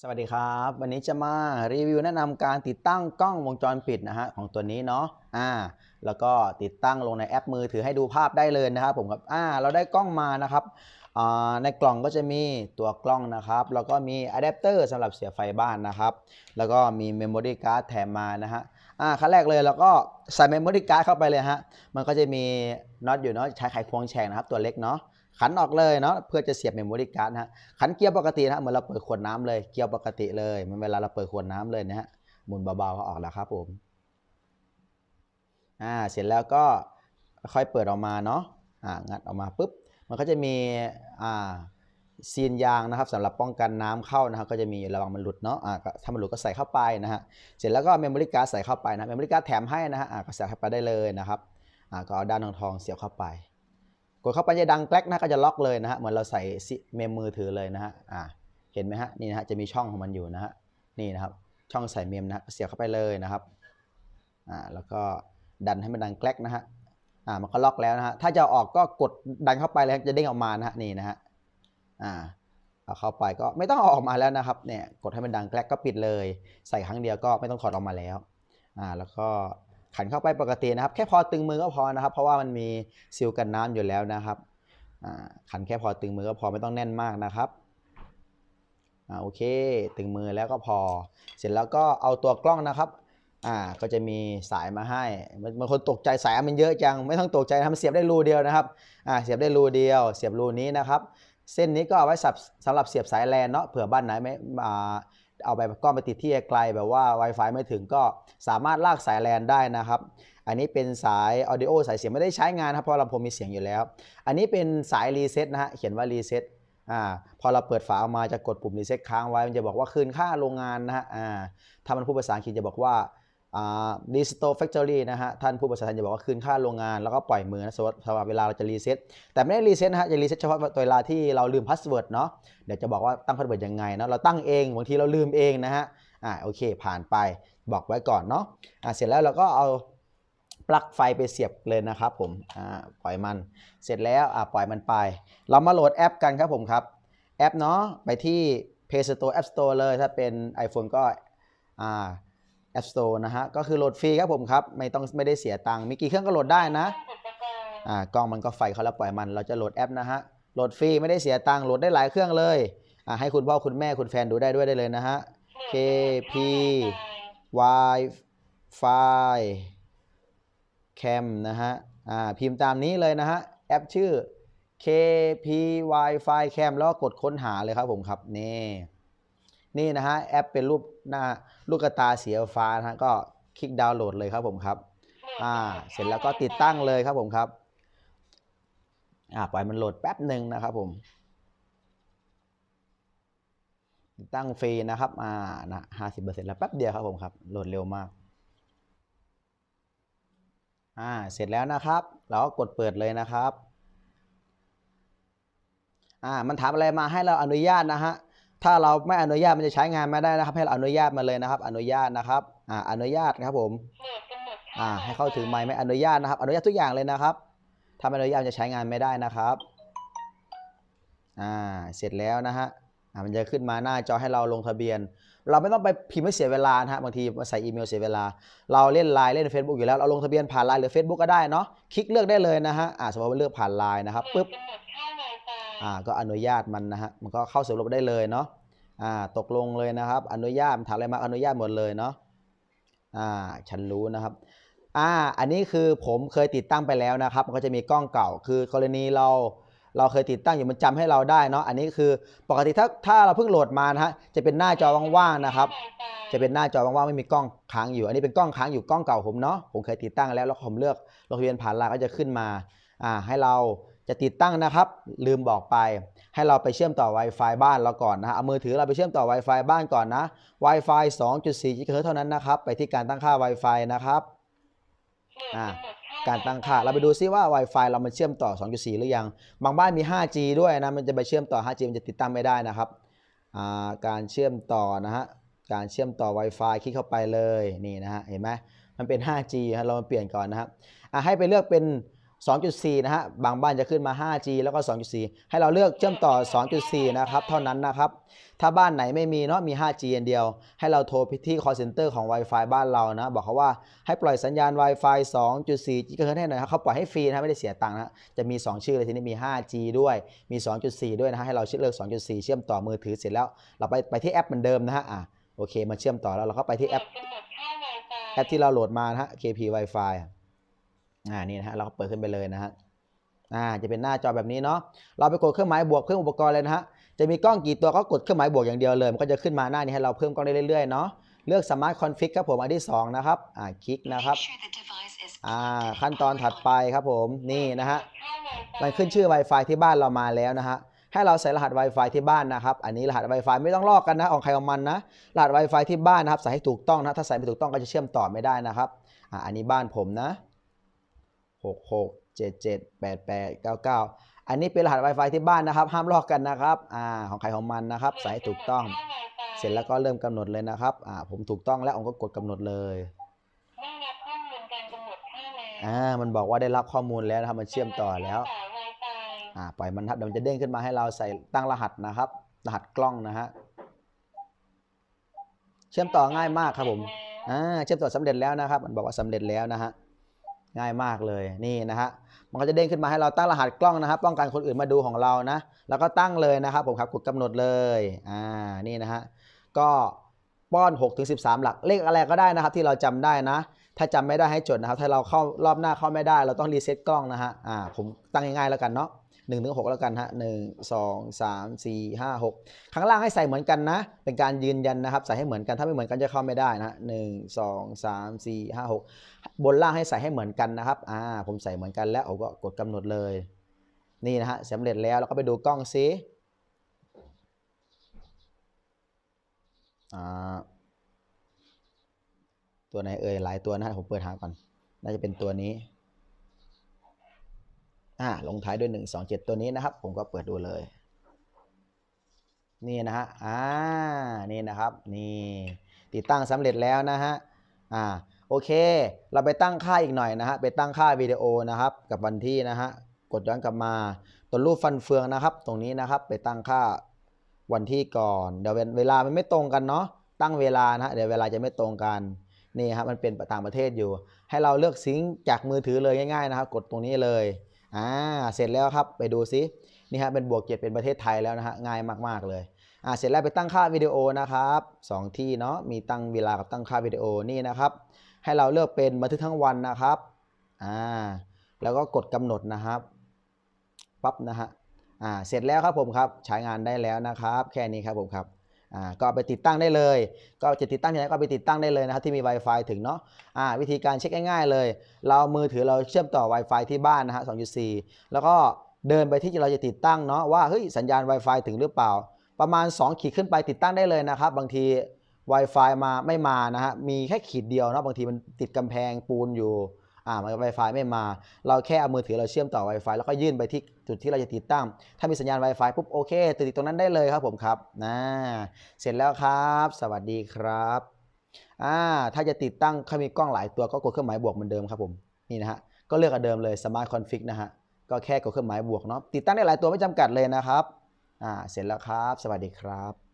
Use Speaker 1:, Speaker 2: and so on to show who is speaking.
Speaker 1: สวัสดีครับ วันนี้จะมารีวิวแนะนำการติดตั้งกล้องวงจรปิดนะฮะของตัวนี้เนาะอ่าแล้วก็ติดตั้งลงในแอปมือถือให้ดูภาพได้เลยนะครับผมครับอ่าเราได้กล้องมานะครับอ่าในกล่องก็จะมีตัวกล้องนะครับ แล้วก็มีอะแดปเตอร์สำหรับเสียบไฟบ้านนะครับ แล้วก็มีเมมโมรี่การ์ดแถมมานะฮะอ่าขั้นแรกเลยแล้วก็ใส่เมมโมรี่การ์ดเข้าไปเลยฮะมันก็จะมีน็อตอยู่เนาะใช้ไขควงแฉกนะครับตัวเล็กเนาะ ขันออกเลยเนาะเพื่อจะเสียบเมมโมรี่การ์ดนะฮะขันเกียร์ปกตินะฮะเหมือนเราเปิดขวดน้ำเลยเกียร์ปกติเลยเหมันเวลาเราเปิดขวดน้ำเลยนะฮะหมุนเบาๆก็ออกแล้วครับผมอ่าเสร็จแล้วก็ค่อยเปิดออกมาเนาะอ่างัดออกมาปุ๊บมันก็จะมีอ่าซีนยางนะครับสำหรับป้องกันน้ำเข้านะครับก็จะมีระวังมันหลุดเนาะอ่าถ้ามันหลุดก็ใส่เข้าไปนะฮะเสร็จแล้วก็เมมโมรี่การ์ดใส่เข้าไปนะเมมโมรี่การ์ดแถมให้นะฮะอ่าก็ใส่เข้าไปได้เลยนะครับอ่าก็เอาด้านทองทองๆเสียบเข้าไป ดเข้าไปจะดังแกลกนะก็จะล็อกเลยนะฮะเหมือนเราใส่เมมมือถือเลยนะฮะอ่าเห็นไหมฮะนี่นะฮะจะมีช่องของมันอยู่นะฮะนี่นะครับช่องใส่เมมนะเสียบเข้าไปเลยนะครับอ่าแล้วก็ดันให้มันดังแกลกนะฮะอ่ามันก็ล็อกแล้วนะฮะถ้าจะอออกก็กดดันเข้าไปแล้วจะเด้งออกมานะฮะนี่นะฮะอ่าเอาเข้าไปก็ไม่ต้องเอาออกมาแล้วนะครับเนี่ยกดให้มันดังแกลกก็ปิดเลย ใส่ครั้งเดียวก็ไม่ต้องถอดออกมาแล้วอ่าแล้วก็ ขันเข้าไปปกตินะครับ แค่พอตึงมือก็พอนะครับ เพราะว่ามันมีซีลกันน้ำอยู่แล้วนะครับขันแค่พอตึงมือก็พอไม่ต้องแน่นมากนะครับอโอเค ตึงมือแล้วก็พอ เสร็จแล้วก็เอาตัวกล้องนะครับอ่าก็จะมีสายมาให้มันบางคนตกใจสายมันเยอะจังไม่ต้องตกใจนะมันเสียบได้รูเดียวนะครับอ่าเสียบได้รูเดียว เสียบรูนี้นะครับ เส้นนี้ก็เอาไว้สับสำหรับเสียบสายแลนเนาะเผื่อบ้านไหนไม่อ่า เอาไปกล้องไปติดที่ไกลแบบว่า Wi-Fi ไม่ถึงก็สามารถลากสายแลนได้นะครับ อันนี้เป็นสายออดิโอสายเสียงไม่ได้ใช้งานครับเพราะลำโพงมีเสียงอยู่แล้ว อันนี้เป็นสายรีเซ็ตนะฮะเขียนว่ารีเซ็ตอ่าพอเราเปิดฝาออกมาจะกดปุ่มรีเซ็ตค้างไว้มันจะบอกว่าคืนค่าโรงงานนะฮะอ่าถ้ามันพูดภาษาอังกฤษจะบอกว่า อ่า restore factory นะฮะ ท่านผู้ภาษาไทจะบอกว่าคืนค่าโรงงานแล้วก็ปล่อยมือนะสวัสำหรับเวลาเราจะรีเซ็ตแต่ไม่ได้รีเซ็ตนะฮะ จะรีเซ็ตเฉพาะตัวเวลาที่เราลืมพาสเวิร์ดเนาะเดี๋ยวจะบอกว่าตั้งพาสเวิร์ดยังไงเนาะเราตั้งเองบางทีเราลืมเองนะฮะอ่าโอเค ผ่านไปบอกไว้ก่อนเนาะอ่าเสร็จแล้วเราก็เอาปลั๊กไฟไปเสียบเลยนะครับผมอ่าปล่อยมันเสร็จแล้วอ่าปล่อยมันไป เรามาโหลดแอปกันครับผมครับแอปเนาะไปที่ Play Store App Store เลยถ้าเป็น iPhone ก็อ่า App Store นะฮะ ก็คือโหลดฟรีครับผมครับ ไม่ต้องไม่ได้เสียตังค์ มีกี่เครื่องก็โหลดได้นะ อ่ากล้องมันก็ไฟเขาแล้วปล่อยมัน เราจะโหลดแอปนะฮะ โหลดฟรีไม่ได้เสียตังค์ โหลดได้หลายเครื่องเลย อ่าให้คุณพ่อคุณแม่คุณแฟนดูได้ด้วยได้เลยนะฮะ KP Wi-Fi Cam นะฮะ อ่าพิมพ์ตามนี้เลยนะฮะ แอปชื่อ KP Wi-Fi Cam แล้วก็กดค้นหาเลยครับผมครับ นี่ นี่นะฮะแอปเป็นรูปหน้าลูกกระตาสีฟ้านะฮะก็คลิกดาวน์โหลดเลยครับผมครับอ่าเสร็จแล้วก็ติดตั้งเลยครับผมครับอ่าปล่อยมันโหลดแป๊บหนึ่งนะครับผมติดตั้งฟรีนะครับอ่านะห้าสิบเปอร์เซ็นต์แล้วแป๊บเดียวครับผมครับโหลดเร็วมากอ่าเสร็จแล้วนะครับ เราก็กดเปิดเลยนะครับอ่ามันถามอะไรมาให้เราอนุญาตนะฮะ ถ้าเราไม่อนุญาตมันจะใช้งานไม่ได้นะครับ ให้เราอนุญาตมาเลยนะครับ อนุญาตนะครับอ่าอนุญาตครับผมอ่าให้เข้าถึงไมค์ไม่อนุญาตนะครับ อนุญาตทุกอย่างเลยนะครับถ้าไม่อนุญาตจะใช้งานไม่ได้นะครับอ่าเสร็จแล้วนะฮะอ่ามันจะขึ้นมาหน้าจอให้เราลงทะเบียน เราไม่ต้องไปพิมพ์ให้เสียเวลานะฮะบางทีมาใส่อีเมลเสียเวลา เราเล่นไลน์เล่น Facebook อยู่แล้วเราลงทะเบียนผ่านไลน์หรือ Facebook ก็ได้เนาะคลิกเลือกได้เลยนะฮะอ่าสมมติว่าเลือกผ่านไลน์นะครับปึ๊บ อ่าก็อนุญาตมันนะฮะมันก็เข้าสู่ระบบได้เลยเนาะอ่าตกลงเลยนะครับ อนุญาตถามอะไรมาอนุญาตหมดเลยเนาะอ่าฉันรู้นะครับอ่าอันนี้คือผมเคยติดตั้งไปแล้วนะครับ มันก็จะมีกล้องเก่า คือกรณีเราเราเคยติดตั้งอยู่มันจำให้เราได้เนาะอันนี้คือปกติถ้าถ้าเราเพิ่งโหลดมานะฮะจะเป็นหน้าจอว่างๆนะครับ จะเป็นหน้าจอว่างๆไม่มีกล้องค้างอยู่ อันนี้เป็นกล้องค้างอยู่กล้องเก่าผมเนาะผมเคยติดตั้งแล้วแล้วผมเลือกลงทะเบียนผ่านไลน์ก็จะขึ้นมาอ่าให้เรา จะติดตั้งนะครับ ลืมบอกไป ให้เราไปเชื่อมต่อ Wi-Fi บ้านเราก่อนนะฮะเอามือถือเราไปเชื่อมต่อ Wi-Fi บ้านก่อนนะ Wi-Fi 2.4 GHz เท่านั้นนะครับ ไปที่การตั้งค่า Wi-Fi นะครับอ่าการตั้งค่า เราไปดูซิว่า Wi-Fi เรามันเชื่อมต่อ 2.4 หรือยัง บางบ้านมี 5G ด้วยนะ มันจะไปเชื่อมต่อ 5G มันจะติดตั้งไม่ได้นะครับอ่าการเชื่อมต่อนะฮะ การเชื่อมต่อ Wi-Fi คลิกเข้าไปเลย นี่นะฮะ เห็นไหมมันเป็น 5G ฮะ เรามาเปลี่ยนก่อนนะครับอ่าให้ไปเลือกเป็น 2.4 นะฮะ บางบ้านจะขึ้นมา 5G แล้วก็ 2.4 ให้เราเลือกเชื่อมต่อ 2.4 นะครับ เท่านั้นนะครับ ถ้าบ้านไหนไม่มีเนาะ มี 5G อันเดียว ให้เราโทรไปที่ call center ของ Wi-Fi บ้านเรานะ บอกเขาว่าให้ปล่อยสัญญาณ Wi-Fi 2.4 GHz ให้หน่อยครับเขาปล่อยให้ฟรีนะ ไม่ได้เสียตังค์นะ จะมี 2 ชื่อเลยทีนี้มี 5G ด้วย มี 2.4 ด้วยนะฮะ ให้เราเลือก 2.4 เชื่อมต่อมือถือเสร็จแล้ว เราไปไปที่แอปเหมือนเดิมนะฮะ อะ โอเค มาเชื่อมต่อแล้ว เราก็ไปที่แอป แอปที่เราโหลดมานะฮะ KP Wi-Fi อ่านี่นะฮะเราก็เปิดขึ้นไปเลยนะฮะอ่าจะเป็นหน้าจอแบบนี้เนาะเราไปกดเครื่องหมายบวกเพิ่มอุปกรณ์เลยนะฮะจะมีกล้องกี่ตัวก็กดเครื่องหมายบวกอย่างเดียวเลยมันก็จะขึ้นมาหน้านี้ให้เราเพิ่มกล้องได้เรื่อยๆเนาะเลือก Smart Config ครับผมอันที่สองนะครับอ่าคลิกนะครับอ่าขั้นตอนถัดไปครับผมนี่นะฮะมันขึ้นชื่อ Wi-Fi ที่บ้านเรามาแล้วนะฮะให้เราใส่รหัส Wi-Fi ที่บ้านนะครับ อันนี้รหัส Wi-Fi ไม่ต้องลอกกันนะของใครของมันนะ รหัส Wi-Fi ที่บ้านนะครับใส่ให้ถูกต้องนะ ถ้าใส่ไม่ถูกต้องก็จะเชื่อมต่อไม่ได้นะครับ อ่าอันนี้บ้านผมนะ 6 6 7 7 8 8 9 9 อันนี้เป็นรหัส Wi-Fi ที่บ้านนะครับ ห้ามลอกกันนะครับอ่าของใครของมันนะครับ ใส่ให้ถูกต้อง
Speaker 2: ค่า Wi-Fi
Speaker 1: เสร็จแล้วก็เริ่มกำหนดเลยนะครับอ่าผมถูกต้องแล้วผมก็กดกำหนดเลย
Speaker 2: ได้รับข้อมูลการกำหนดค่าแล้ว
Speaker 1: อ่ามันบอกว่าได้รับข้อมูลแล้วนะครับมันเชื่อมต่อแล้ว
Speaker 2: กำหนดค่า Wi-Fi
Speaker 1: อ่าปล่อยมันครับเดี๋ยวมันจะเด้งขึ้นมาให้เราใส่ตั้งรหัสนะครับ รหัสกล้องนะฮะเชื่อมต่อง่ายมากครับผมอ่าเชื่อมต่อสำเร็จแล้วนะครับ มันบอกว่าสำเร็จแล้วนะฮะ ง่ายมากเลยนี่นะฮะมันก็จะเด้งขึ้นมาให้เราตั้งรหัสกล้องนะครับ ป้องกันคนอื่นมาดูของเรานะ แล้วก็ตั้งเลยนะครับผมครับกดกำหนดเลยอ่านี่นะฮะก็ป้อน6ถึง13 หลักเลขอะไรก็ได้นะครับ ที่เราจำได้นะ ถ้าจำไม่ได้ให้จดนะครับ ถ้าเราเข้ารอบหน้าเข้าไม่ได้ เราต้องรีเซ็ตกล้องนะฮะอ่าผมตั้งง่ายๆแล้วกันเนาะ 1ถึง6แล้วกันฮะ1 2 3 4 5 6ข้างล่างให้ใส่เหมือนกันนะ เป็นการยืนยันนะครับ ใส่ให้เหมือนกัน ถ้าไม่เหมือนกันจะเข้าไม่ได้นะหนึ่งสองสามสี่ห้าหกบนล่างให้ใส่ให้เหมือนกันนะครับ อ่า ผมใส่เหมือนกันแล้วผมก็กดกำหนดเลย นี่นะฮะสำเร็จแล้วเราก็ไปดูกล้องซิอ่าตัวไหนเอ่ยหลายตัวนะฮะผมเปิดหาก่อน น่าจะเป็นตัวนี้ อ่าลงท้ายด้วย 1 2 7 ตัวนี้นะครับ ผมก็เปิดดูเลย นี่นะฮะอ่านี่นะครับ นี่ติดตั้งสำเร็จแล้วนะฮะอ่าโอเค เราไปตั้งค่าอีกหน่อยนะฮะไปตั้งค่าวิดีโอนะครับ กับวันที่นะฮะกดย้อนกลับมาตัวรูปฟันเฟืองนะครับ ตรงนี้นะครับ ไปตั้งค่าวันที่ก่อนเดี๋ยวเวลามันไม่ตรงกันเนาะตั้งเวลานะฮะเดี๋ยวเวลาจะไม่ตรงกันนี่ครับมันเป็นต่างประเทศอยู่ ให้เราเลือกซิงจากมือถือเลยง่ายๆนะครับ กดตรงนี้เลย อ่าเสร็จแล้วครับไปดูซินี่ฮะเป็นบวกเกียรติเป็นประเทศไทยแล้วนะฮะง่ายมาก ๆ เลยอ่าเสร็จแล้วไปตั้งค่าวิดีโอนะครับสองที่เนาะมีตั้งเวลากับตั้งค่าวิดีโอนี่นะครับ ให้เราเลือกเป็นบันทึกทั้งวันนะครับอ่าแล้วก็กดกำหนดนะครับปั๊บนะฮะอ่าเสร็จแล้วครับผมครับใช้งานได้แล้วนะครับ แค่นี้ครับผมครับ อ่าก็ไปติดตั้งได้เลย ก็จะติดตั้งที่ไหนก็ไปติดตั้งได้เลยนะครับที่มี Wi-Fi ถึงเนาะอ่าวิธีการเช็คง่ายๆเลย เรามือถือเราเชื่อมต่อ Wi-Fi ที่บ้านนะฮะ2.4 แล้วก็เดินไปที่เราจะติดตั้งเนาะว่าเฮ้ยสัญญาณ Wi-Fi ถึงหรือเปล่า ประมาณ 2 ขีดขึ้นไปติดตั้งได้เลยนะครับ บางที Wi-Fi มาไม่มานะฮะมีแค่ขีดเดียวเนาะบางทีมันติดกำแพงปูนอยู่ อ่ามัน Wi-Fi ไม่มา เราแค่เอามือถือเราเชื่อมต่อ Wi-Fi แล้วก็ยื่นไปที่จุดที่เราจะติดตั้ง ถ้ามีสัญญาณ Wi-Fi ปุ๊บโอเค ติดตรงนั้นได้เลยครับผมครับนะเสร็จแล้วครับ สวัสดีครับอ่าถ้าจะติดตั้งเขามีกล้องหลายตัวก็กดเครื่องหมายบวกเหมือนเดิมครับผมนี่นะฮะก็เลือกอันเดิมเลย Smart Config นะฮะก็แค่กดเครื่องหมายบวกเนาะติดตั้งได้หลายตัวไม่จำกัดเลยนะครับอ่าเสร็จแล้วครับ สวัสดีครับ